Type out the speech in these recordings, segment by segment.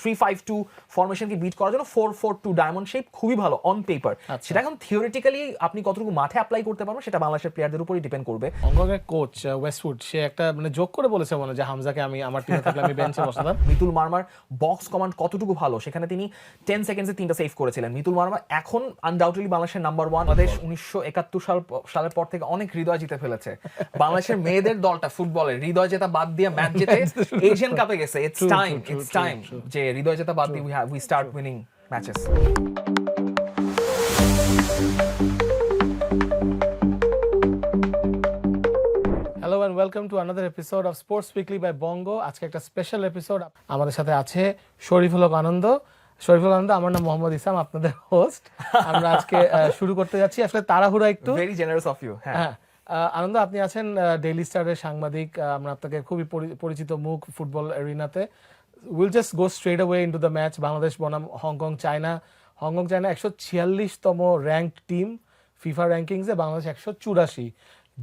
Three five two ফরমেশনকে beat করার জন্য four four two diamond shape খুবই ভালো অন পেপার আচ্ছা। সেটা এখন থিওরিটিক্যালি আপনি কতটুকু মাঠে অ্যাপ্লাই করতে পারবেন সেটা বাংলাদেশের প্লেয়ারদের উপরই ডিপেন্ড করবে। হংকংয়ের কোচ ওয়েস্টউড সে একটা মানে যোগ করে বলেছে মনে যে হামজাকে আমি আমার টিমে থাকলে আমি বেঞ্চে বসাতাম। মিতুল মার্মার বক্স কমান্ড কতটুকু ভালো? সেখানে তিনি টেন সেকেন্ডসে তিনটা সেভ করেছিলেন। মিতুল মার্মা এখন আনডাউটেডলি বাংলাদেশের নাম্বার ওয়ান বাংলাদেশ উনিশশো একাত্তর সাল সালের পর থেকে অনেক হৃদয় জিতে ফেলেছে। বাংলাদেশের মেয়েদের দলটা ফুটবলের হৃদয় জেতা বাদ দিয়ে ম্যাচ জিতে এশিয়ান কাপে গেছে। ইটস টাইম ইটস টাইম যে হৃদয় জেতা বাদ দিয়ে we start winning matches hello and welcome to another episode of sports weekly by Bongo আজকে একটা স্পেশাল এপিসোড আমাদের সাথে আছে শরীফুল হক আনন্দ। শরীফুল আনন্দ আমার নাম মোহাম্মদ ইসলাম আপনাদের হোস্ট আমরা আজকে শুরু করতে যাচ্ছি। আসলে তাড়াহুড়া একটু। ভেরি জেনারেস অফ ইউ হ্যাঁ। হ্যাঁ। আনন্দ আপনি আছেন ডেইলি স্টারের সাংবাদিক। আমরা আপনাকে খুবই পরিচিত মুখ football এরিনাতে will just go straight away into the match Bangladesh বনাম Hong Kong China Hong Kong China একশো ছিয়াল্লিশতম র্যাঙ্ক টিম ফিফা র্যাঙ্কিংসে বাংলাদেশ একশো চুরাশি।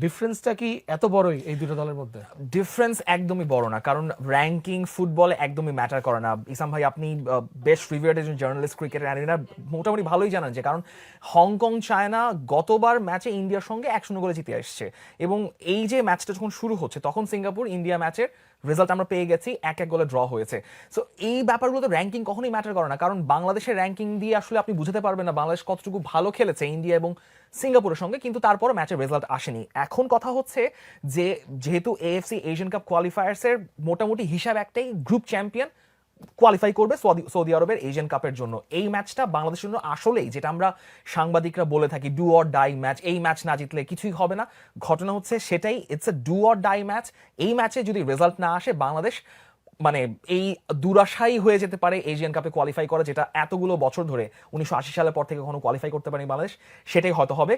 ডিফারেন্সটা কি এত বড়ই এই দুটো দলের মধ্যে? ডিফারেন্স একদমই বড় না, কারণ র্যাঙ্কিং ফুটবলে একদমই ম্যাটার করে না। ইসাম ভাই, আপনি বেস্ট রিভিউড একজন জার্নালিস্ট ক্রিকেটের অ্যারিনা মোটামুটি ভালোই জানেন যে, কারণ হংকং চায়না গতবার ম্যাচে ইন্ডিয়ার সঙ্গে এক শূন্য করে জিতে আসছে এবং এই যে ম্যাচটা যখন শুরু হচ্ছে, তখন সিঙ্গাপুর ইন্ডিয়া ম্যাচের রেজাল্ট আমরা পেয়ে গেছি, এক এক গোলে ড্র হয়েছে। সো এই ব্যাপারগুলো তো র্যাঙ্কিং কখনোই ম্যাটার করে না, কারণ বাংলাদেশের র্যাঙ্কিং দিয়ে আসলে আপনি বুঝতে পারবেন না বাংলাদেশ কতটুকু ভালো খেলেছে ইন্ডিয়া এবং সিঙ্গাপুরের সঙ্গে, কিন্তু তারপরও ম্যাচের রেজাল্ট আসেনি। এখন কথা হচ্ছে যে, যেহেতু এএফসি এশিয়ান কাপ কোয়ালিফায়ার্সের মোটামুটি হিসাব একটাই গ্রুপ চ্যাম্পিয়ন কোয়ালিফাই করবে সৌদি আরবের এশিয়ান কাপের জন্য। এই ম্যাচটা বাংলাদেশের জন্য আসলেই, যেটা আমরা সাংবাদিকরা বলে থাকি ডু অর ডাই ম্যাচ এই ম্যাচ না জিতলে কিছুই হবে না। ঘটনা হচ্ছে সেটাই it's a do or die match এই ম্যাচে যদি রেজাল্ট না আসে, বাংলাদেশ মানে এই দুরাশাই হয়ে যেতে পারে এশিয়ান কাপে কোয়ালিফাই করা যেটা এতগুলো বছর ধরে উনিশশো আশি সালের পর থেকে কখনো কোয়ালিফাই করতে পারেনি বাংলাদেশ সেটাই হয়তো হবে।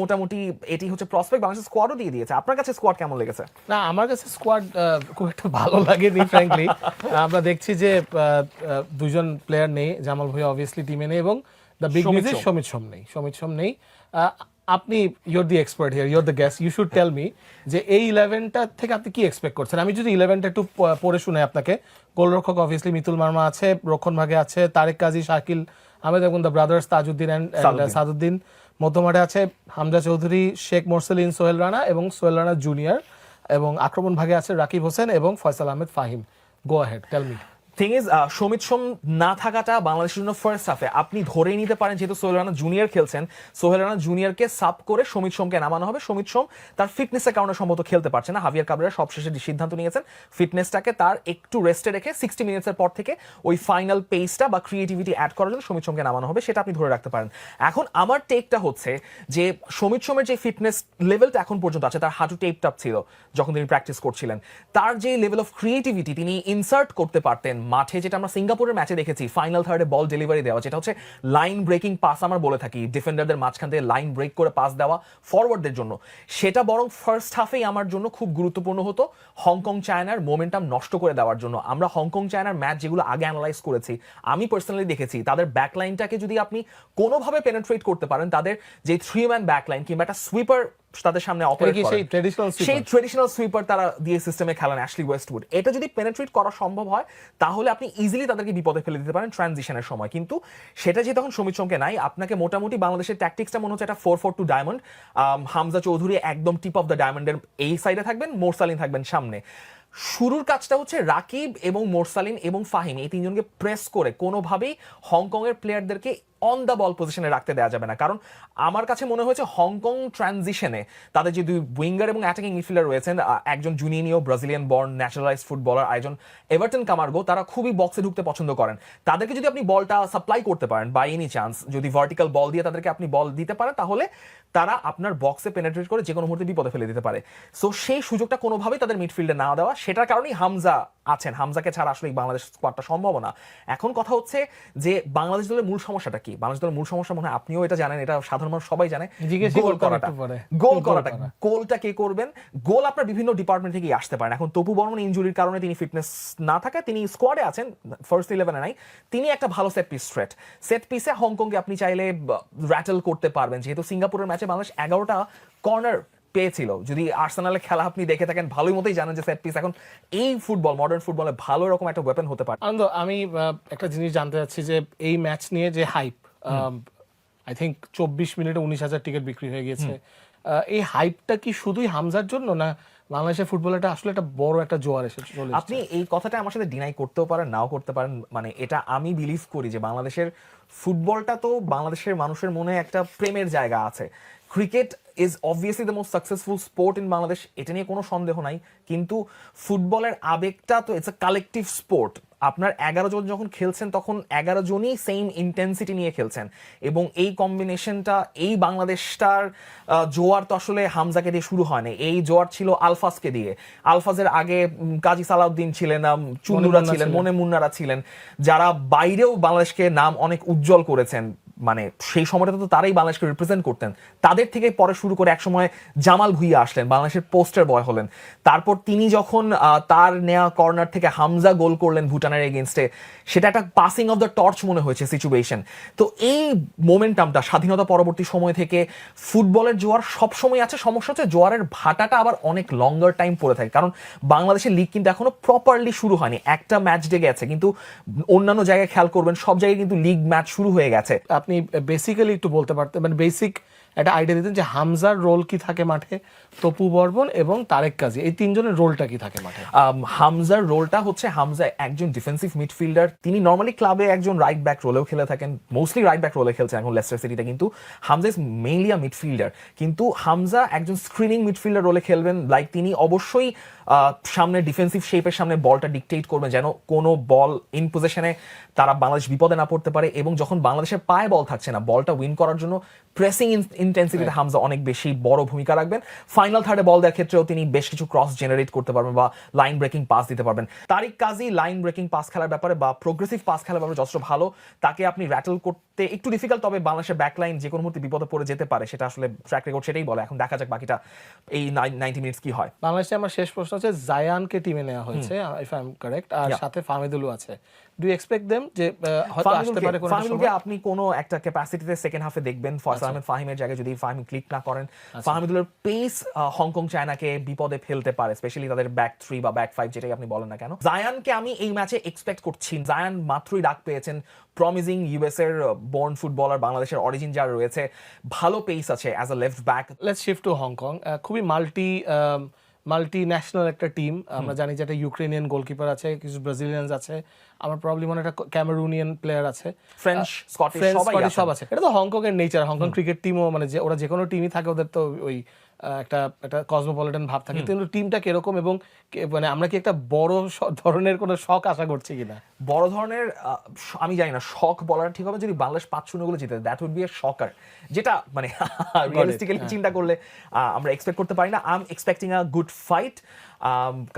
মোটামুটি এটি হচ্ছে প্রসপেক্ট বাংলাদেশ স্কোয়াডও দিয়ে দিয়েছে। আপনার কাছে স্কোয়াড কেমন লেগেছে? না আমার কাছে স্কোয়াড খুব একটা ভালো লাগেনি ফ্র্যাঙ্কলি আমরা দেখছি যে দুজন প্লেয়ার নেই জামাল ভুঁইয়া অবভিয়াসলি টিমে নেই এবং the big news Shomit Shome নেই সমিত সোম নেই। আপনি you're the expert here you're the guest you should tell me যে এই ইলেভেনটা থেকে আপনি কি এক্সপেক্ট করছেন? আমি যদি ইলেভেনটা একটু পড়ে শুনে আপনাকে। গোলরক্ষক অবভিয়াসলি মিতুল মার্মা আছে রক্ষণ ভাগে আছে তারেক কাজী শাকিল আহমেদ এবং the brothers Tajuddin and. Saduddin. মধ্যমাঠে আছে। হামজা চৌধুরী শেখ মোরসেলিন সোহেল রানা এবং সোহেল রানা জুনিয়র এবং আক্রমণ ভাগে আছে রাকিব হোসেন এবং Faisal Ahmed Fahim. Go ahead tell me thing is Shomit Shome না থাকাটা বাংলাদেশের জন্য ফার্স্ট হাফে আপনি ধরেই নিতে পারেন, যেহেতু সোহেল রানা জুনিয়র খেলছেন, সোহেল রানা জুনিয়রকে সাব করে সমিত সোমকে নামানো হবে। সমিত সোম তার ফিটনেসের কারণে সম্ভবত খেলতে পারছে না। হাভিয়ার কাবরেরা সবশেষে সিদ্ধান্ত নিয়েছেন ফিটনেসটাকে তার একটু রেস্টে রেখে সিক্সটি মিনিটসের পর থেকে ওই ফাইনাল পেসটা বা ক্রিয়েটিভিটি অ্যাড করার জন্য সমিত সোমকে নামানো হবে, সেটা আপনি ধরে রাখতে পারেন। এখন আমার টেকটা হচ্ছে যে সমিত সোমের যে ফিটনেস লেভেলটা এখন পর্যন্ত আছে, তার হাঁটু টেপ টাপ ছিল যখন তিনি প্র্যাকটিস করছিলেন, তার যে লেভেল অফ ক্রিয়েটিভিটি তিনি ইনসার্ট করতে পারতেন মাঠে যেটা আমরা সিঙ্গাপুরের ম্যাচে দেখেছি ফাইনাল থার্ডে বল ডেলিভারি দেওয়া, যেটা হচ্ছে লাইন ব্রেকিং পাস আমরা বলে থাকি ডিফেন্ডারদের মাঝখান থেকে লাইন ব্রেক করে পাস দেওয়া ফরওয়ার্ডদের জন্য। সেটা বরং ফার্স্ট হাফেই আমার জন্য খুব গুরুত্বপূর্ণ হতো হংকং চায়নার মোমেন্টাম নষ্ট করে দেওয়ার জন্য। আমরা হংকং চায়নার ম্যাচ যেগুলো আগে অ্যানালাইজ করেছি, আমি পার্সোনালি দেখেছি, তাদের ব্যাকলাইনটাকে যদি আপনি কোনোভাবে পেনেট্রেট করতে পারেন, তাদের যে থ্রি ম্যান ব্যাকলাইন কিংবা একটা সুইপার তাদের সামনে অপারেট সেই ট্রেডিশনাল সেই সুইপার তারা দিয়ে সিস্টেমে খেলেন অ্যাশলি ওয়েস্টউড এটা যদি পেনেট্রেট করা সম্ভব হয় তাহলে আপনি ইজিলি তাদেরকে বিপদে ফেলে দিতে পারেন ট্রানজিশনের সময়। কিন্তু সেটা যে তখন সমিত চমকে নাই আপনাকে মোটামুটি বাংলাদেশের ট্যাকটিক্সটা মনে হচ্ছে একটা four four two diamond Hamza Choudhury একদম টিপ অফ দ্য ডায়মন্ডের এই সাইডে থাকবেন মোরসালিন থাকবেন সামনে। শুরুর কাজটা হচ্ছে রাকিব এবং মোরসালিন এবং ফাহিম এই তিনজনকে প্রেস করে কোনোভাবেই হংকংয়ের প্লেয়ারদেরকে অন দ্য বল পজিশনে রাখতে দেওয়া যাবে না। কারণ আমার কাছে মনে হয়েছে হংকং ট্রানজিশনে তাদের যে দুই উইঙ্গার এবং অ্যাটাকিং মিডফিল্ডার রয়েছেন একজন জুনিয়নীয় ব্রাজিলিয়ান বর্ন ন্যাচারালাইজ ফুটবলার একজন এভারটন কামার্গো তারা খুবই বক্সে ঢুকতে পছন্দ করেন। তাদেরকে যদি আপনি বলটা সাপ্লাই করতে পারেন বাই এনি চান্স যদি ভার্টিক্যাল বল দিয়ে তাদেরকে আপনি বল দিতে পারেন, তাহলে তারা আপনার বক্সে পেনেট্রেট করে যে কোনো মুহূর্তে বিপদে ফেলে দিতে পারে। সো সেই সুযোগটা কোনোভাবেই তাদের মিডফিল্ডে না দেওয়া, সেটার কারণেই হামজা আছেন। হামজাকে ছাড়া আসলে বাংলাদেশ স্কোয়াডটা সম্ভব না। এখন কথা হচ্ছে যে বাংলাদেশ দলের মূল সমস্যাটা কি? বাংলাদেশ দলের মূল সমস্যা মনে হয় আপনিও এটা জানেন এটা সাধারণ মানুষ সবাই জানে। গোল করাটা। গোল করাটা। গোলটা কে করবেন? গোল আপনার বিভিন্ন ডিপার্টমেন্ট থেকেই আসতে পারেন এখন তপু বর্মন ইনজুরির কারণে তিনি ফিটনেস না থাকায় তিনি স্কোয়াডে আছেন ফার্স্ট ইলেভেনে নাই। তিনি একটা ভালো সেট পিস থ্রেট সেট পিসে হংকংকে আপনি চাইলে র্যাটেল করতে পারবেন। যেহেতু সিঙ্গাপুরের ম্যাচে বাংলাদেশ এগারোটা কর্নার পেয়েছিল। যদি আর্সেনালের খেলা আপনি দেখে থাকেন ভালোই মতোই জানেন যে সেট পিস এখন এই ফুটবল মডার্ন ফুটবলে ভালো রকম একটা ওয়েপন হতে পারে। আনন্দ আমি একটা জিনিস জানতে চাচ্ছি যে এই ম্যাচ নিয়ে যে হাইপ আই থিঙ্ক চব্বিশ মিনিটে উনিশ হাজার টিকিট বিক্রি হয়ে গিয়েছে। এই হাইপটা কি শুধুই হামজার জন্য না বাংলাদেশের ফুটবলটা আসলে একটা বড় একটা জোয়ার এসে চলে? আপনি এই কথাটা আমার সাথে ডিনাই করতেও পারেন নাও করতে পারেন মানে এটা আমি বিলিভ করি যে বাংলাদেশের ফুটবলটা তো বাংলাদেশের মানুষের মনে একটা প্রেমের জায়গা আছে। Cricket is obviously the most successful sport in Bangladesh এটা নিয়ে কোনো সন্দেহ নাই। কিন্তু ফুটবলের আবেগটা তো ইটস এ কালেকটিভ স্পোর্ট আপনার এগারো জন যখন খেলছেন তখন এগারো জনই সেম ইন্টেন্সিটি নিয়ে খেলছেন। এবং এই কম্বিনেশনটা এই বাংলাদেশটার জোয়ার তো আসলে হামজাকে দিয়ে শুরু হয়নি এই জোয়ার ছিল আলফাজকে দিয়ে। আলফাজের আগে কাজী সালাউদ্দিন ছিলেন ছিলেন ছিলেন। মনে মুন্নারা ছিলেন। যারা বাইরেও বাংলাদেশকে নাম অনেক উজ্জ্বল করেছেন। মানে সেই সময়টা তো তারাই বাংলাদেশকে রিপ্রেজেন্ট করতেন। তাদের থেকে পরে শুরু করে একসময় জামাল ভুইয়া আসলেন, বাংলাদেশের পোস্টার বয় হলেন। তারপর তিনি যখন তার নেয়া কর্নার থেকে হামজা গোল করলেন ভুটানের এগেনস্টে সেটা একটা পাসিং অফ দ্য টর্চ মনে হয়েছে সিচুয়েশন তো এই মোমেন্টামটা স্বাধীনতা পরবর্তী সময় থেকে ফুটবলের জোয়ার সবসময় আছে, সমস্যা হচ্ছে জোয়ারের ভাটাটা আবার অনেক লঙ্গার টাইম পড়ে থাকে। কারণ বাংলাদেশের লিগ কিন্তু এখনও প্রপারলি শুরু হয়নি, একটা ম্যাচ ডে গেছে কিন্তু অন্যান্য জায়গায় খেয়াল করবেন, সব জায়গায় কিন্তু লিগ ম্যাচ শুরু হয়ে গেছে। আপনি বেসিক্যালি একটু বলতে পারতেন মানে বেসিক একটা আইডিয়া দিতেন যে হামজার রোল কি থাকে মাঠে? তপু বর্মন এবং তারেক কাজী। এই তিনজনের রোলটা কি থাকে মাঠে? হামজার রোলটা হচ্ছে হামজা একজন ডিফেন্সিভ মিডফিল্ডার তিনি নর্মালি ক্লাবে একজন রাইট ব্যাক রোলেও খেলে থাকেন। মোস্টলি রাইট ব্যাক রোলে খেলছেন এখন লেস্টার সিটিতে কিন্তু Hamza is mainly a midfielder কিন্তু হামজা একজন স্ক্রিনিং মিডফিল্ডার রোলে খেলবেন। লাইক তিনি অবশ্যই সামনে ডিফেন্সিভ শেপের সামনে বলটা ডিকটেট করবেন যেন কোনো বল ইন পজিশনে তারা বাংলাদেশ বিপদে না পড়তে পারে এবং যখন বাংলাদেশের পায়ে বল থাকছে না বলটা উইন করার জন্য প্রেসিং ইন্টেন্সিটিতে হামজা অনেক বেশি বড় ভূমিকা রাখবেন। ফাইনাল থার্ডে বল দেওয়ার ক্ষেত্রেও তিনি বেশ কিছু ক্রস জেনারেট করতে পারবেন বা লাইন ব্রেকিং পাস দিতে পারবেন। Tariq Kazi line breaking pass খেলার ব্যাপারে বা প্রোগ্রেসিভ পাস খেলার ব্যাপারে যথেষ্ট ভালো তাকে আপনি র্যাটেল করতে একটু ডিফিকাল্ট তবে বাংলাদেশের ব্যাকলাইন যে কোনো মুহূর্তে বিপদে পড়ে যেতে পারে সেটা আসলে ট্র্যাক রেকর্ড সেটাই বলে। এখন দেখা যাক বাকিটা এই নাইনটি মিনিটস কি হয়। বাংলাদেশে আমার শেষ প্রশ্ন হচ্ছে জায়ানকে টিমে নেওয়া হয়েছে ইফ আই এম কারেক্ট আর সাথে ফামিদুলও আছে। ডু এক্সপেক্ট দেম যে হয়তো আসতে পারে কোনো সময়? আপনি কোনো একটা ক্যাপাসিটিতে সেকেন্ড হাফে দেখবেন ফয়সাল আচ্ছা। আহমেদ ফাহিমের জায়গায় যদি ফাহিম ক্লিক না করেন ফাহিমুলের পেস হংকং চায়নাকে বিপদে ফেলতে পারে স্পেশালি তাদের ব্যাক থ্রি বা ব্যাক ফাইভ যেটাই আপনি বলেন না কেন। জায়ানকে আমি এই ম্যাচে এক্সপেক্ট করছি। জায়ান মাত্রই ডাক পেয়েছেন প্রমিজিং ইউএস এর বর্ন ফুটবলার বাংলাদেশের অরিজিন যার রয়েছে ভালো পেস আছে as a left back let's shift to Hong Kong খুবই মাল্টি মাল্টি ন্যাশনাল একটা টিম আমরা জানি যে একটা ইউক্রেনিয়ান গোলকিপার আছে কিছু ব্রাজিলিয়ানস আছে আমার প্রবলেম মনে একটা ক্যামেরুনিয়ান প্লেয়ার আছে। ফ্রেঞ্চ স্কটিশ সবাই স্কটিশ। সব আছে। এটা তো হংকং এর নেচার হংকং ক্রিকেট টিমও মানে যে ওরা যে কোনো টিমই থাকে ওদের তো ওই একটা একটা কসমোপলিটন ভাব থাকে। কিন্তু টিমটা কীরকম এবং মানে আমরা কি একটা বড় ধরনের কোনো শখ আশা করছি কিনা? বড় ধরনের আমি জানি না শখ বলাটা ঠিক হবে যদি বাংলাদেশ পাঁচ শূন্যগুলো জিতে that would be a shocker যেটা মানে রিয়েলিস্টিক্যালি চিন্তা করলে আমরা এক্সপেক্ট করতে পারি না। I am expecting a good fight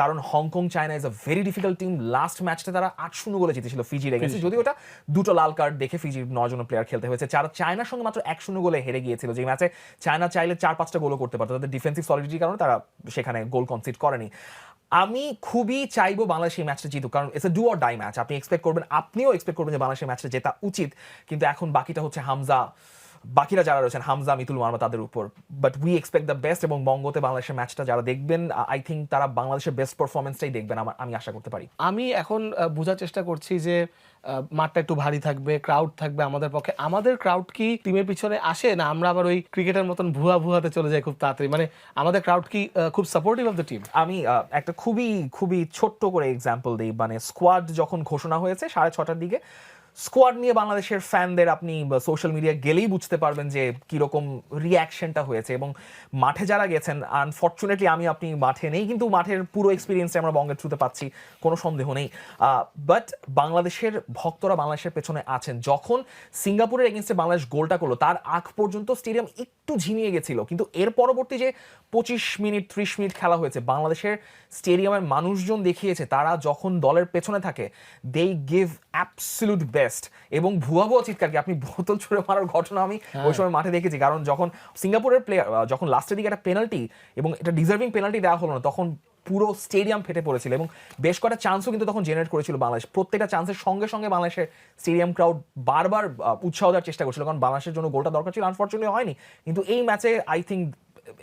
কারণ Hong Kong China is a very difficult team last ম্যাচটা তারা আট শূন্য গোলে জিতেছিল ফিজির এগেন্সে যদি ওটা দুটো লাল কার্ড দেখে ফিজির নয় জন প্লেয়ার খেলতে হয়েছে। যারা চায়নার সঙ্গে মাত্র এক শূন্য গোলে হেরে গিয়েছিল যে ম্যাচে চায়না চাইলে চার পাঁচটা গোলও করতে পারতো। তাদের ডিফেন্সিভ সলিডিটির কারণে তারা সেখানে গোল কনসিড করেনি। আমি খুবই চাইব বাংলাদেশ এই ম্যাচটা জিতুক কারণ it's a do or die match আপনি এক্সপেক্ট করবেন আপনিও এক্সপেক্ট করবেন যে বাংলাদেশের ম্যাচটা জেতা উচিত। কিন্তু এখন বাকিটা হচ্ছে হামজা বাকিরা যারা রয়েছেন হামজা মিতুল মার্মা তাদের উপর। But we expect the best এবং বঙ্গতে বাংলাদেশের ম্যাচটা যারা দেখবেন আই থিঙ্ক তারা বাংলাদেশের বেস্ট পারফরমেন্সটাই দেখবেন আমার আমি আশা করতে পারি। আমি এখন বোঝার চেষ্টা করছি যে মাঠটা একটু ভারী থাকবে ক্রাউড থাকবে আমাদের পক্ষে। আমাদের ক্রাউড কি টিমের পিছনে আসে না আমরা আবার ওই ক্রিকেটের মতন ভুয়া ভুয়াতে চলে যাই খুব তাড়াতাড়ি? মানে আমাদের ক্রাউড কি খুব সাপোর্টিভ অফ দ্য টিম আমি একটা খুবই খুবই ছোট্ট করে এক্সাম্পল দিই। মানে স্কোয়াড যখন ঘোষণা হয়েছে সাড়ে ছটার দিকে স্কোয়াড নিয়ে বাংলাদেশের ফ্যানদের আপনি সোশ্যাল মিডিয়া গেলেই বুঝতে পারবেন যে কীরকম রিয়াকশনটা হয়েছে এবং মাঠে যারা গেছেন আনফর্চুনেটলি আমি আপনি মাঠে নেই, কিন্তু মাঠের পুরো এক্সপিরিয়েন্সটা আমরা বঙ্গের থ্রুতে পাচ্ছি, কোনো সন্দেহ নেই। বাট বাংলাদেশের ভক্তরা বাংলাদেশের পেছনে আছেন। যখন সিঙ্গাপুরের এগেনস্টে বাংলাদেশ গোলটা করল, তার আগ পর্যন্ত স্টেডিয়াম একটু ঝিমিয়ে গেছিল, কিন্তু এর পরবর্তী যে পঁচিশ মিনিট, ত্রিশ মিনিট খেলা হয়েছে, বাংলাদেশের স্টেডিয়ামের মানুষজন দেখিয়েছে, তারা যখন দলের পেছনে থাকে দে গিভ অ্যাবসলিউট বেস্ট এবং ভুয়া ভুয়া চিৎকার কি? আপনি বোতল ছুড়ে মারার ঘটনা আমি ওই সময় মাঠে দেখেছি। কারণ যখন সিঙ্গাপুরের প্লেয়ার যখন লাস্টের দিকে একটা পেনাল্টি এবং এটা ডিজার্ভিং পেনাল্টি দেওয়া হলো না তখন পুরো স্টেডিয়াম ফেটে পড়েছিল এবং বেশ কটা চান্সও কিন্তু তখন জেনারেট করেছিল বাংলাদেশ। প্রত্যেকটা চান্সের সঙ্গে সঙ্গে বাংলাদেশের স্টেডিয়াম ক্রাউড বারবার উৎসাহ দেওয়ার চেষ্টা করছিল। কারণ বাংলাদেশের জন্য গোলটা দরকার ছিল আনফর্চুনেটলি হয়নি। কিন্তু এই ম্যাচে I think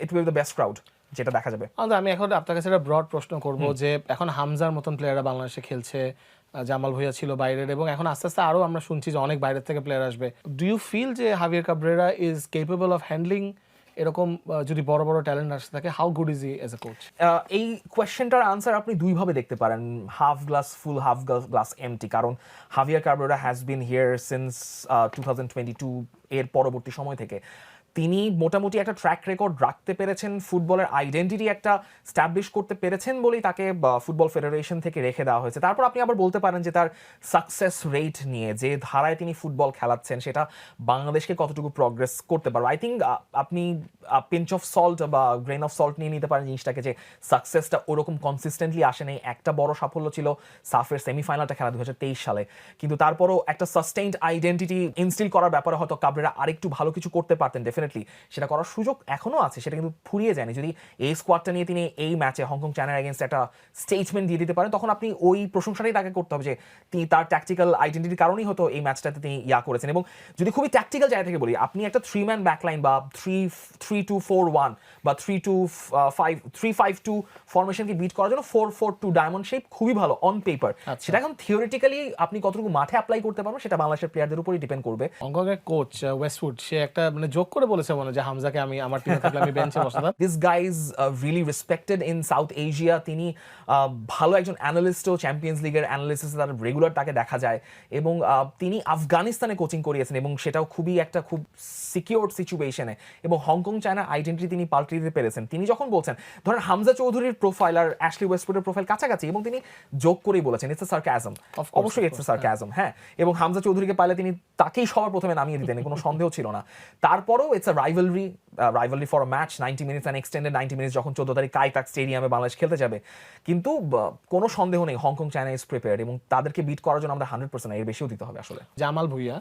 it will the best crowd যেটা দেখা যাবে। আমি এখন আপনার কাছে একটা ব্রড প্রশ্ন করব যে এখন হামজার মতন প্লেয়াররা বাংলাদেশে খেলছে জামাল ভুইয়া ছিল বাইরের এবং এখন আস্তে আস্তে আরও আমরা শুনছি যে অনেক বাইরের থেকে প্লেয়ার আসবে। ডু ইউ ফিল যে Javier Cabrera is capable of handling এরকম যদি বড় বড় ট্যালেন্ট আসতে থাকে how good is he as a coach এই কোয়েশ্চেনটার আনসার আপনি দুইভাবে দেখতে পারেন half glass full half glass empty কারণ Javier Cabrera has been here since two thousand twenty two এর পরবর্তী সময় থেকে। তিনি মোটামুটি একটা ট্র্যাক রেকর্ড রাখতে পেরেছেন ফুটবলের আইডেন্টিটি একটা স্ট্যাবলিশ করতে পেরেছেন বলেই তাকে ফুটবল ফেডারেশন থেকে রেখে দেওয়া হয়েছে। তারপর আপনি আবার বলতে পারেন যে তার সাকসেস রেট নিয়ে, যে ধারায় তিনি ফুটবল খেলাচ্ছেন, সেটা বাংলাদেশকে কতটুকু প্রগ্রেস করতে পারবে। আই থিঙ্ক আপনি পিঞ্চ অফ সল্ট বা গ্রেন অফ সল্ট নিয়ে নিতে পারেন জিনিসটাকে যে সাকসেসটা ওরকম কনসিস্টেন্টলি আসে আসেনি একটা বড় সাফল্য ছিল সাফের সেমিফাইনালটা খেলা দু হাজার তেইশ সালে। কিন্তু তারপরও একটা সাস্টেইনড আইডেন্টিটি ইনস্টিল করার ব্যাপারে হয়তো কাবরেরা আরেকটু ভালো কিছু করতে পারতেন ডেফিনেটলি সেটা করার সুযোগ এখনও আছে সেটা কিন্তু ফুরিয়ে যায়নি। যদি এই স্কোয়াডটা নিয়ে তিনি এই ম্যাচে হংকং চায়নার এগেনস্ট একটা স্টেটমেন্ট দিয়ে দিতে পারেন তখন আপনি ওই প্রশংসাটাই তাকে করতে হবে যে তিনি তার ট্যাকটিক্যাল আইডেন্টিটির কারণেই হতো এই ম্যাচটাতে তিনি ইয়া করেছেন। এবং যদি খুবই ট্যাকটিক্যাল জায়গা থেকে বলি আপনি একটা থ্রি ম্যান ব্যাকলাইন বা three three two four one বা three two five three five two ফরমেশনকে beat করার জন্য four four two diamond shape খুবই ভালো অন পেপার সেটা এখন থিওরিটিক্যালি আপনি কতটুকু মাঠে অ্যাপ্লাই করতে পারবেন সেটা বাংলাদেশের প্লেয়ারদের উপরই ডিপেন্ড করবে। হংকং এর কোচ ওয়েস্টউড সে একটা মানে যোগ করে বলেছে মনে যে হামজাকে আমি আমার টিমে থাকলে আমি বেঞ্চে বসাতাম। This guy is really respected in South Asia তিনি ভালো একজন অ্যানালিস্টও চ্যাম্পিয়ন্স লিগের অ্যানালিসিস তার রেগুলার তাকে দেখা যায়। এবং তিনি আফগানিস্তানে কোচিং করিয়েছেন এবং সেটাও খুবই একটা খুব সিকিউর সিচুয়েশনে এবং হংকং চায়নার আইডেন্টিটি তিনি পাল্টে দিতে পেরেছেন। তিনি যখন বলছেন ধরেন হামজা চৌধুরীর প্রোফাইল আর অ্যাশলি ওয়েস্টউডের প্রোফাইল কাছাকাছি এবং তিনি যোগ করেই বলেছেন ইটস সার্কাজম course, অবশ্যই ইটস সার্কাজম হ্যাঁ। এবং হামজা চৌধুরীকে পাইলে তিনি তাকেই সবার প্রথমে নামিয়ে দিতেন কোনো সন্দেহ ছিল না। তারপরেও it's a rivalry rivalry for match ninety minutes and extended ninety minutes যখন চোদ্দ তারিখ কাইতাক স্টেডিয়ামে বাংলাদেশ খেলতে যাবে। কিন্তু কোনো সন্দেহ নেই, হংকং চায়না ইজ প্রিপেয়ার্ড এবং তাদেরকে বিট করার জন্য আমরা হান্ড্রেড পার্সেন্ট এর বেশিও দিতে হবে আসলে। জামাল ভুইয়া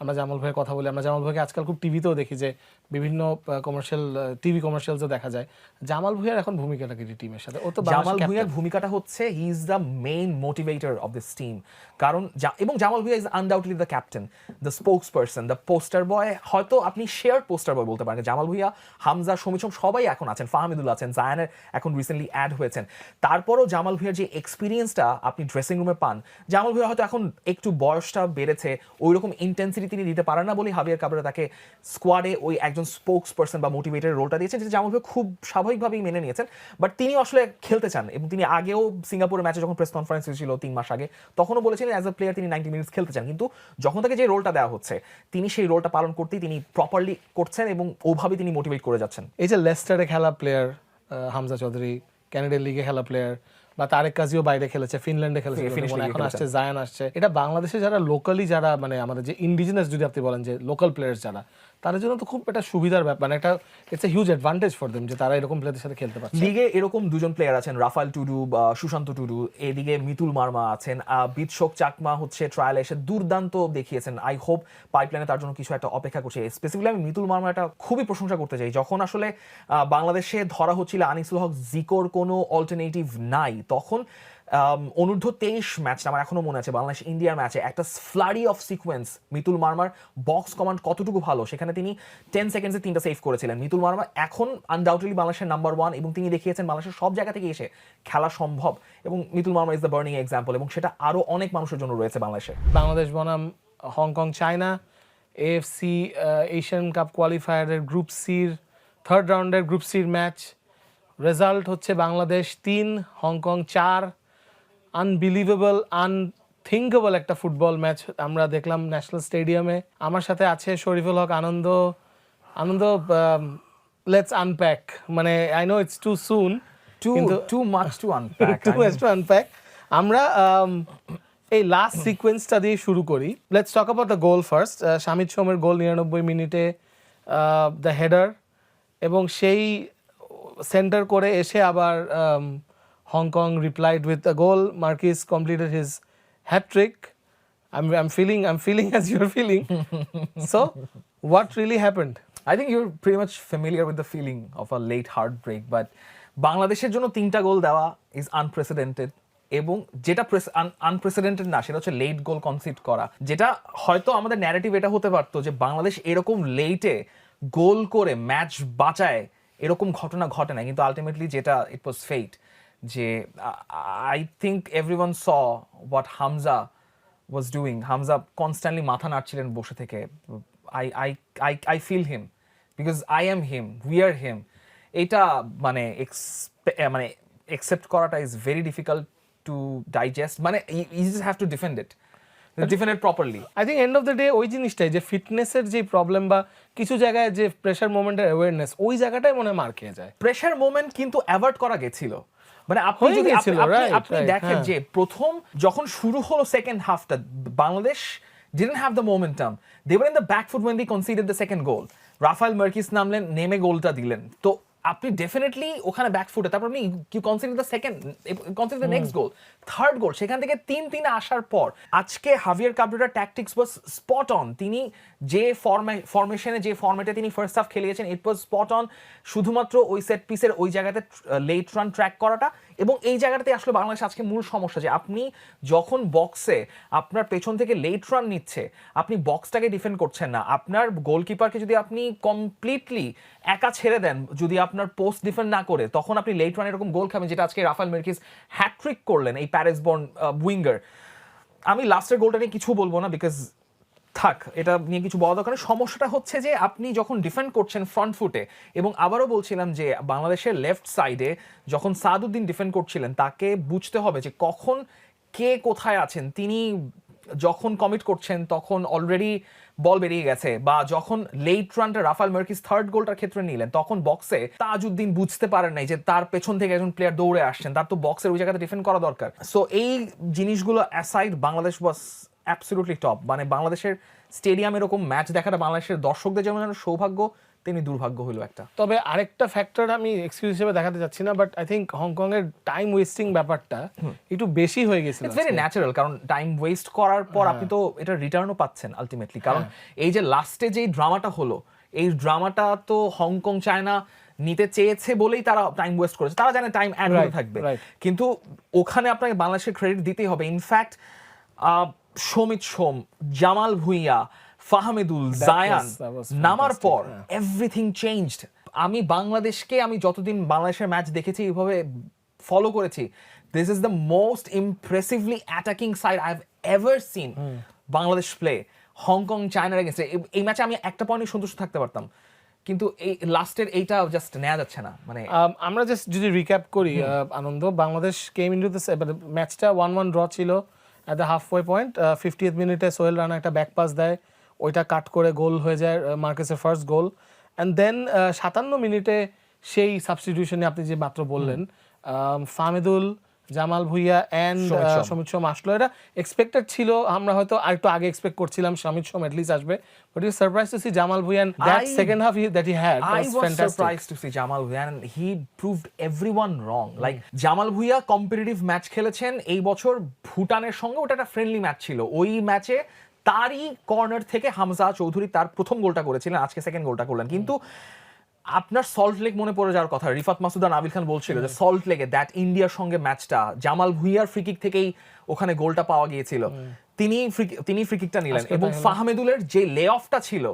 আমরা জামাল ভাইয়ের কথা বলি আমরা জামাল ভাইকে আজকাল খুব টিভিতেও দেখি যে বিভিন্ন কমার্শিয়াল টিভি কমার্শিয়ালসও দেখা যায়। জামাল ভুইয়ার এখন ভূমিকাটা কি টিমের সাথে? ও তো জামাল ভুইয়ার। ভূমিকাটা হচ্ছে he is the main motivator of this team কারণ এবং Jamal Bhuiyan is undoubtedly the captain the spokesperson the poster boy হয়তো আপনি শেয়ার পোস্টার বয় বলতে পারেন। জামাল ভুইয়া হামজা সমিচম সবাই এখন আছেন ফাহমিদুল আছেন জায়ানের এখন রিসেন্টলি অ্যাড হয়েছেন। তারপরও জামাল ভুইয়ার যে এক্সপিরিয়েন্সটা আপনি ড্রেসিং রুমে পান জামাল ভুইয়া হয়তো এখন একটু বয়সটা বেড়েছে ওই রকম ইন্টেন্সিটি তিনি দিতে পারেন না বলেই হাবিয়ার কাবরা তাকে স্কোয়াডে ওই একজন স্পোক্স পার্সন বা মোটিভেটারের রোলটা দিয়েছেন, যেটা জামাল ভুইয়া খুব স্বাভাবিকভাবেই মেনে নিয়েছেন। বাট তিনি আসলে খেলতে চান এবং তিনি আগেও সিঙ্গাপুরের ম্যাচে যখন প্রেস কনফারেন্স হয়েছিল তিন মাস আগে, তখনও বলেছিলেন অ্যাজ এ প্লেয়ার তিনি নাইনটি মিনিটস খেলতে চান। কিন্তু যখন তাকে যে রোলটা দেওয়া হচ্ছে, তিনি সেই রোলটা পালন করতেই তিনি প্রপারলি করছেন এবং ওভাবে তিনি মোটিভেট করে যাচ্ছেন। এই যে লেস্টারে খেলা প্লেয়ার হামজা চৌধুরী ক্যানাডিয়ান লিগে খেলা প্লেয়ার বা তারেক কাজিও বাইরে খেলেছে ফিনল্যান্ডে খেলেছে এখন আসছে জায়ান আসছে। এটা বাংলাদেশে যারা লোকালি যারা মানে আমাদের যে ইন্ডিজিনাস যদি আপনি বলেন যে লোকাল প্লেয়ার্স যারা তাদের জন্য তো খুব একটা সুবিধার ব্যাপার মানে একটা it's a huge advantage for them যে তারা এরকম প্লেয়ারদের সাথে খেলতে পারছে। লিগে এরকম দুজন প্লেয়ার আছেন রাফাল টুডু বা সুশান্ত টুডু, এদিকে মিতুল মার্মা আছেন বিৎশোক চাকমা হচ্ছে ট্রায়ালে এসে দুর্দান্ত দেখিয়েছেন। আই হোপ পাইপলাইনে তার জন্য কিছু একটা অপেক্ষা করছে। স্পেসিফিকলি আমি মিতুল মার্মাটা খুবই প্রশংসা করতে চাই। যখন আসলে বাংলাদেশে ধরা হচ্ছিল আনিসুল হক, জিকোর কোনো অল্টারনেটিভ নাই, তখন অনূর্ধ্ব তেইশ ম্যাচটা আমার এখনও মনে আছে, বাংলাদেশ ইন্ডিয়ার ম্যাচে একটা ফ্লারি অফ সিকোয়েন্স মিতুল মার্মার বক্স কমান্ড কতটুকু ভালো? সেখানে তিনি টেন সেকেন্ডসে তিনটা সেভ করেছিলেন। মিতুল মার্মা এখন আনডাউটেডলি বাংলাদেশের নাম্বার ওয়ান এবং তিনি দেখিয়েছেন বাংলাদেশের সব জায়গা থেকে এসে খেলা সম্ভব এবং Mitul Marma is the burning example এবং সেটা আরও অনেক মানুষের জন্য রয়েছে বাংলাদেশে। বাংলাদেশ বনাম Hong Kong China AFC Asian cup কোয়ালিফায়ারের group সির থার্ড রাউন্ডের গ্রুপ সির ম্যাচ রেজাল্ট হচ্ছে বাংলাদেশ তিন হংকং চার আনবিলিভেবল আনথিঙ্কেবল একটা ফুটবল ম্যাচ আমরা দেখলাম ন্যাশনাল স্টেডিয়ামে আমার সাথে আছে শরীফুল হক আনন্দ আনন্দ লেটস আনপ্যাক মানে I know it's too soon too too much to unpack too much to unpack আমরা um, এই লাস্ট সিকোয়েন্সটা দিয়ে শুরু করি। Let's talk about the goal first Shamit সোমের goal নিরানব্বই মিনিটে দ্য হেডার এবং সেই সেন্টার করে এসে আবার Hong Kong replied with the goal Marques completed his hat trick I'm, I'm feeling I'm feeling as you're feeling. so, what really happened? I think you're pretty much familiar with the feeling of a late heartbreak, but বাংলাদেশের জন্য তিনটা গোল দেওয়া is unprecedented এবং যেটা unprecedented না সেটা হচ্ছে late গোল concede করা। যেটা হয়তো আমাদের ন্যারেটিভ এটা হতে পারতো যে বাংলাদেশ এরকম লেটে গোল করে ম্যাচ বাঁচায় এরকম ঘটনা ঘটে না কিন্তু আলটিমেটলি যেটা ইট ওয়াজ ফেট যে I think everyone saw what Hamza was doing Hamza constantly মাথা নাড়ছিলেন বসে থেকে। I I I I feel him because I am him we are him এটা মানে মানে একসেপ্ট করাটা is very difficult to digest মানে you just have to defend it defend it properly I think end of the day ওই জিনিসটাই যে ফিটনেসের যে প্রবলেম বা কিছু জায়গায় যে প্রেশার মোমেন্টের অ্যাওয়ারনেস ওই জায়গাটাই মনে হয় মার খেয়ে যায়। প্রেশার মোমেন্ট কিন্তু অ্যাভয়েড করা গেছিল। মানে আপনি যদি আপনি- দেখেন হ্যাঁ। যে প্রথম যখন শুরু হলো সেকেন্ড হাফটা Bangladesh didn't have the momentum. They were in the back foot when they conceded the second goal. Rafael Marques নামলেন নেমে গোলটা দিলেন। তো আপনি ডেফিনেটলি ওখানে ব্যাক ফুটে তারপর আপনি you consider the second consider the next goal third goal সেখান থেকে তিন তিনে আসার পর আজকে হাভিয়ার কাবরেটার ট্যাকটিক্স ওয়াজ স্পট অন তিনি যে ফর্মে ফরমেশনে যে ফর্মেটে তিনি ফার্স্ট হাফ খেলিয়েছেন ইট ওয়াজ স্পট অন শুধুমাত্র ওই সেট পিসের ওই জায়গাতে লেট রান ট্র্যাক করাটা এবং এই জায়গাটাতে আসলে বাংলাদেশ আজকে মূল সমস্যা যে আপনি যখন বক্সে আপনার পেছন থেকে লেট রান নিচ্ছে, আপনি বক্সটাকে ডিফেন্ড করছেন না। আপনার গোলকিপারকে যদি আপনি কমপ্লিটলি একা ছেড়ে দেন, যদি আপনার পোস্ট ডিফেন্ড না করে, তখন আপনি লেট রান এরকম গোল খাবেন, যেটা আজকে রাফাল মির্কিস হ্যাট্রিক করলেন এই প্যারিস বর্ন উইঙ্গার আমি লাস্টের গোলটা নিয়ে কিছু বলব না বিকজ থাক, এটা নিয়ে কিছু বলা দরকার সমস্যাটা হচ্ছে যে আপনি যখন ডিফেন্ড করছেন ফ্রন্ট ফুটে এবং আবারও বলছিলাম যে বাংলাদেশের লেফট সাইডে যখন সাদউদ্দিন ডিফেন্ড করছিলেন, তাকে বুঝতে হবে যে কখন কে কোথায় আছেন। তিনি যখন কমিট করছেন, তখন অলরেডি বল বেরিয়ে গেছে, বা যখন লেট রানটা রাফাল মার্কিস থার্ড গোলটার ক্ষেত্রে নিলেন, তখন বক্সে তাজউদ্দিন বুঝতে পারেন নাই যে তার পেছন থেকে একজন প্লেয়ার দৌড়ে আসছেন। তার তো বক্সের ওই জায়গাতে ডিফেন্ড করা দরকার। সো এই জিনিসগুলো aside Bangladesh was absolutely top মানে বাংলাদেশের স্টেডিয়াম এরকম ম্যাচ দেখাটা বাংলাদেশের দর্শকদের যেমন যেন সৌভাগ্য তেমনি দুর্ভাগ্য হইল একটা। তবে আরেকটা ফ্যাক্টর আমি এক্সকিউজ হিসেবে দেখাতে চাচ্ছি না but I think Hong Kong এর টাইম ওয়েস্টিং ব্যাপারটা একটু বেশি হয়ে গেছে ইটস ভেরি ন্যাচারাল কারণ টাইম ওয়েস্ট করার পর আপনি তো এটা রিটার্নও পাচ্ছেন আলটিমেটলি কারণ এই যে লাস্টে যে ড্রামাটা হলো এই ড্রামাটা তো হংকং চায়না নিতে চেয়েছে বলেই তারা টাইম ওয়েস্ট করেছে। তারা জানে টাইম অ্যাড Right, থাকবে। কিন্তু ওখানে আপনাকে বাংলাদেশের ক্রেডিট দিতেই হবে। ইনফ্যাক্ট সমিত সোম জামাল ভুইয়া ফাহমেদুল জায়ান নামার পর। এভরিথিং চেঞ্জড আমি বাংলাদেশকে আমি যতদিন বাংলাদেশের ম্যাচ দেখেছি এইভাবে ফলো করেছি this is the most impressively attacking side I have ever seen Bangladesh play Hong Kong চায়নার এগেনস্টে এই ম্যাচে আমি একটা পয়েন্টে সন্তুষ্ট থাকতে পারতাম। কিন্তু এই লাস্টের এইটা জাস্ট নেওয়া যাচ্ছে না মানে Um, আমরা জাস্ট যদি রিক্যাপ করি Anondo Bangladesh came into the ম্যাচটা ওয়ান ওয়ান ড্র ছিল। At the halfway point fifty মিনিটে সোহেল রানা একটা ব্যাক পাস দেয়। ওইটা কাট করে গোল হয়ে যায় মার্কেসের ফার্স্ট গোল অ্যান্ড দেন সাতান্ন মিনিটে সেই সাবস্টিটিউশনে আপনি যে মাত্র বললেন um, ফাহমেদুল জামাল ভুইয়া অ্যান্ড সমিত সোম। আসলো। এটা এক্সপেক্টেড ছিল আমরা হয়তো আরেকটু আগে এক্সপেক্ট করছিলাম সমিত সোম এটলিস্ট আসবে। But you surprise to see Jamal Bhuiyan that second half that he had I was to see Jamal Bhuiya and he proved everyone wrong. Like Jamal Bhuiyan competitive match খেলেছেন এই বছর ভুটানের সঙ্গে ওটা একটা friendly match ছিল। ওই ম্যাচে তারই কর্নার থেকে হামজা চৌধুরী তার প্রথম গোলটা করেছিলেন আজকে সেকেন্ড গোলটা করলেন। কিন্তু আপনার সল্ট লেক মনে পড়ে যাওয়ার কথা। রিফাত মাসুদা নাবিল খান বলছিল যে সল্ট লেকে দ্যাট ইন্ডিয়ার সঙ্গে ম্যাচটা জামাল ভুইয়ার ফ্রিকিক থেকেই ওখানে গোলটা পাওয়া গিয়েছিল। তিনি তিনি ফ্রিকিকটা নিলেন। এবং। ফাহমেদুলের যে লে অফটা ছিল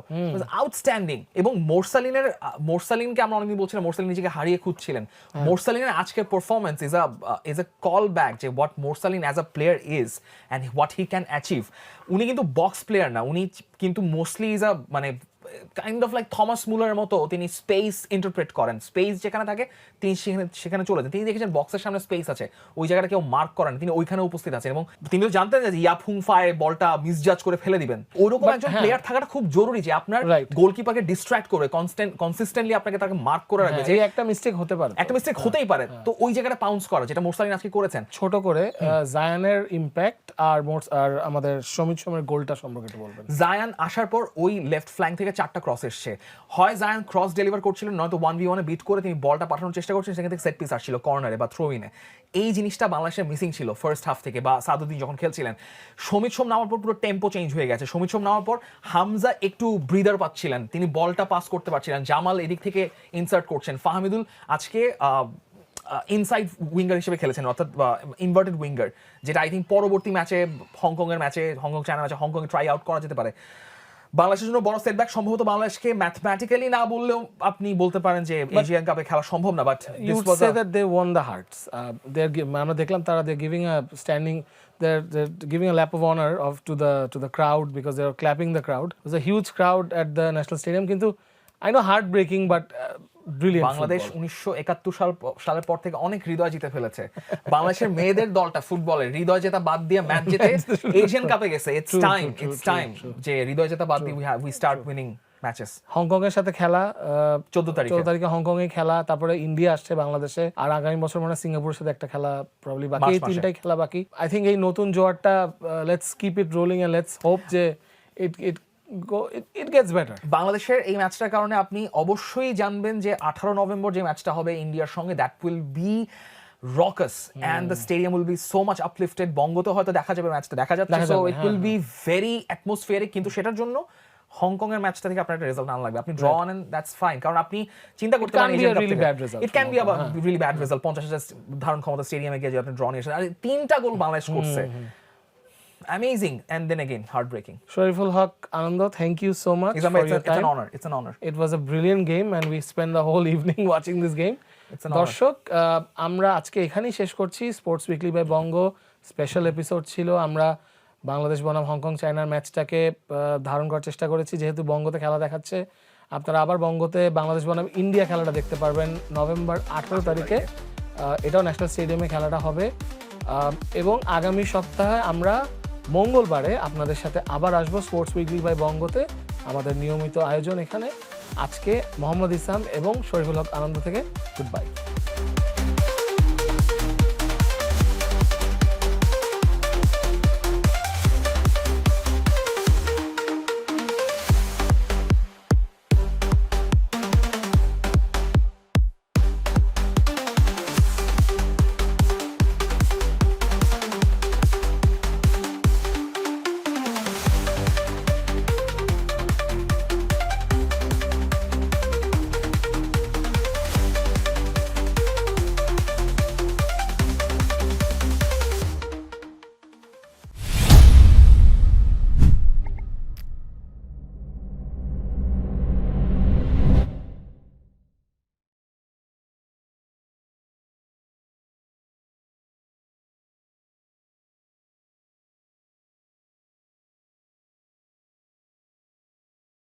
আউটস্ট্যান্ডিং এবং মোরসালিনের মোরসালিনকে আমরা অনেকদিন বলছিলাম মোরসালিন নিজেকে হারিয়ে খুঁজছিলেন। হ্যাঁ। মোরসালিনের আজকের performance is a is a call back যে what Morsalin as a player is and what he can achieve উনি কিন্তু বক্স প্লেয়ার না। উনি কিন্তু মোস্টলি ইজ আ মানে কাইন্ড অফ লাইক থমাস মুলারের মতো তিনি স্পেস ইন্টারপ্রেট করেন। স্পেস যেখানে থাকে তিনি সেখানে সেখানে চলে যান। তিনি দেখেছেন বক্সের সামনে স্পেস আছে। ওই জায়গাটা কেউ মার্ক করেন তিনি ওইখানে উপস্থিত আছেন এবং তিনি তো জানতেন যে ইয়াফুং ফায়ে বলটা মিসজাজ করে ফেলে দিবেন। ওরকম একজন হ্যাঁ। প্লেয়ার থাকাটা খুব জরুরি যে আপনার. গোলকিপারকে ডিস্ট্র্যাক্ট করে কনস্ট্যান্ট কনসিস্টেন্টলি আপনাকে তাকে মার্ক করে রাখবে যে একটা মিস্টেক হতে পারে একটা মিস্টেক হতেই পারে। তো ওই জায়গাটা পাউন্স করা যেটা মোরসালিন আজকে করেছেন। ছোট করে জায়ানের ইম্প্যাক্ট আর মোট, আর আমাদের সমিত সোমের গোলটা সম্পর্কে একটু বলবেন। জায়ান আসার পর ওই লেফট ফ্ল্যাঙ্ক থেকে চারটা ক্রস এসছে। হয় জায়ান ক্রস ডেলিভার করছিলেন নয়তো ওয়ান ভি ওয়ানে বিট করে তিনি বলটা পাঠানোর চেষ্টা করছেন সেখান থেকে সেট পিস আসছিল কর্নারে বা থ্রো ইনে এই জিনিসটা বাংলাদেশের মিসিং ছিল ফার্স্ট হাফ থেকে, বা সাদুদ্দিন যখন খেলছিলেন সমিত সোম নামার পর পুরো টেম্পো চেঞ্জ হয়ে গেছে। সমিত সোম নামার পর হামজা একটু ব্রিদার পাচ্ছিলেন, তিনি বলটা পাস করতে পারছিলেন, জামাল এদিক থেকে ইনসার্ট করছেন। ফাহমিদুল, আজকে ইনসাইড উইঙ্গার হিসেবে খেলেছেন অর্থাৎ ইনভার্টেড উইঙ্গার যেটা আই থিঙ্ক পরবর্তী ম্যাচে হংকংয়ের ম্যাচে হংকং চায়না ম্যাচে হংকং ট্রাই আউট করা যেতে পারে। বাংলাদেশের জন্য বড় সেট ব্যাক সম্ভবত বাংলাদেশকে ম্যাথমেটিক্যালি না বললেও আপনি বলতে পারেন যে এশিয়ান কাপে খেলা সম্ভব না বাট ইউ আমরা দেখলাম তারা they giving a standing they giving a lap of honour of to the to the crowd because they are clapping the crowd is a huge crowd at the national stadium কিন্তু I know heartbreaking but Bangladesh উনিশশো একাত্তর সাল সালের পর থেকে অনেক হৃদয় জিতে ফেলেছে। বাংলাদেশের মেয়েদের দলটা ফুটবলে হৃদয় জেতা বাদ দিয়ে ম্যাচ জিতে এশিয়ান কাপে গেছে। ইটস টাইম ইটস টাইম যে হৃদয় জেতা বাদ দিয়ে we start winning matches Hong Kong এর সাথে খেলা চোদ্দ তারিখ। চোদ্দ তারিখে হংকং এ খেলা তারপরে ইন্ডিয়া আসছে বাংলাদেশে আর আগামী বছর মানে সিঙ্গাপুরের সাথে একটা খেলা প্রবলি বাকি। এই তিনটাই খেলা বাকি। আই থিঙ্ক এই নতুন জোয়ারটা let's keep it rolling and let's hope যে it it it gets better বাংলাদেশের এই ম্যাচটার কারণে আপনি অবশ্যই জানবেন যে আঠারো নভেম্বর যে ম্যাচটা হবে ইন্ডিয়ার সঙ্গে that will be raucous and the stadium will be so much uplifted বঙ্গতে হয়তো দেখা যাবে ম্যাচটা দেখা যাচ্ছে। So it will be very atmospheric কিন্তু সেটার জন্য হংকং এর ম্যাচটা থেকে আপনার একটা রেজাল্ট আনা লাগবে। আপনি ড্র আনেন দ্যাটস ফাইন কারণ আপনি চিন্তা করতে পারেন it can be really bad result পঞ্চাশ হাজার ধারণ ক্ষমতা স্টেডিয়ামে গিয়ে আপনি ড্র নিয়ে তিনটা গোল বাংলাদেশ করছে। Amazing and then again heart breaking Shariful Haque Ananda thank you so much It's, for your it's an honor. It's an honor. It was a brilliant game and we spent the whole evening watching this game. It's. দর্শক আমরা আজকে এখানেই শেষ করছি sports weekly by Bongo special episode ছিল আমরা বাংলাদেশ বনাম Hong Kong চায়নার ম্যাচটাকে ধারণ করার চেষ্টা করেছি যেহেতু বঙ্গতে খেলা দেখাচ্ছে আপনারা আবার বঙ্গতে বাংলাদেশ বনাম ইন্ডিয়া খেলাটা দেখতে পারবেন নভেম্বর আঠেরো তারিখে এটাও ন্যাশনাল স্টেডিয়ামে খেলাটা হবে এবং আগামী সপ্তাহে আমরা মঙ্গলবারে আপনাদের সাথে আবার আসব স্পোর্টস উইকলি বাই বঙ্গতে আমাদের নিয়মিত আয়োজন এখানে। আজকে মোহাম্মদ ইসলাম এবং শরীফুল হক আনন্দ থেকে গুড বাই